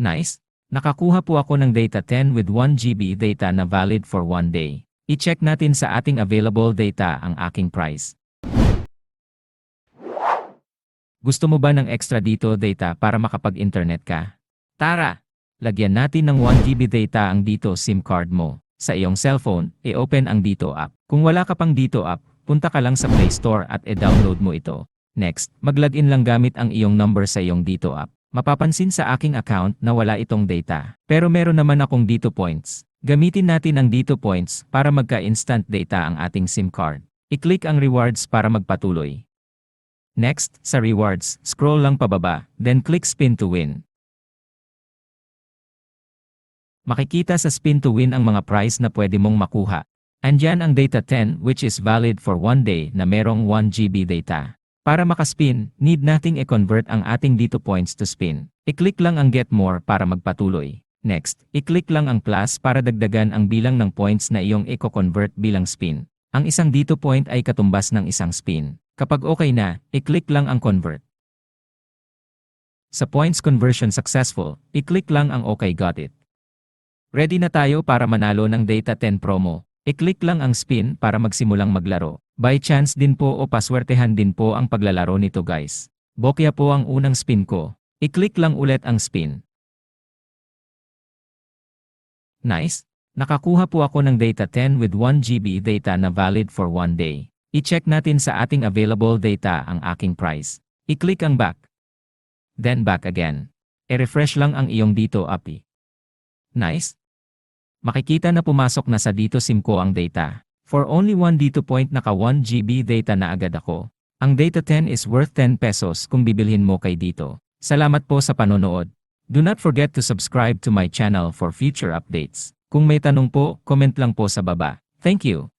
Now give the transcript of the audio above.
Nice. Nakakuha po ako ng data 10 with 1 GB data na valid for 1 day. I-check natin sa ating available data ang aking price. Gusto mo ba ng extra dito data para makapag-internet ka? Tara! Lagyan natin ng 1 GB data ang dito SIM card mo. Sa iyong cellphone, i-open ang dito app. Kung wala ka pang dito app, punta ka lang sa Play Store at i-download mo ito. Next, mag-login lang gamit ang iyong number sa iyong dito app. Mapapansin sa aking account na wala itong data. Pero meron naman akong dito points. Gamitin natin ang dito points para magka-instant data ang ating SIM card. I-click ang rewards para magpatuloy. Next, sa rewards, scroll lang pababa, then click spin to win. Makikita sa spin to win ang mga prize na pwede mong makuha. Andyan ang data 10 which is valid for 1 day na merong 1 GB data. Para makaspin, need nating i-convert ang ating dito points to spin. I-click lang ang get more para magpatuloy. Next, i-click lang ang plus para dagdagan ang bilang ng points na iyong i-convert bilang spin. Ang isang dito point ay katumbas ng isang spin. Kapag okay na, i-click lang ang convert. Sa points conversion successful, i-click lang ang okay got it. Ready na tayo para manalo ng Data 10 promo. I-click lang ang spin para magsimulang maglaro. By chance din po o paswertehan din po ang paglalaro nito guys. Bokya po ang unang spin ko. I-click lang ulit ang spin. Nice! Nakakuha po ako ng data 10 with 1 GB data na valid for 1 day. I-check natin sa ating available data ang aking price. I-click ang back. Then back again. I-refresh lang ang iyong dito API. Nice! Makikita na pumasok na sa dito SIM ko ang data. For only 1 dito point naka 1 GB data na agad ako. Ang data 10 is worth 10 pesos kung bibilhin mo kay dito. Salamat po sa panonood. Do not forget to subscribe to my channel for future updates. Kung may tanong po, comment lang po sa baba. Thank you.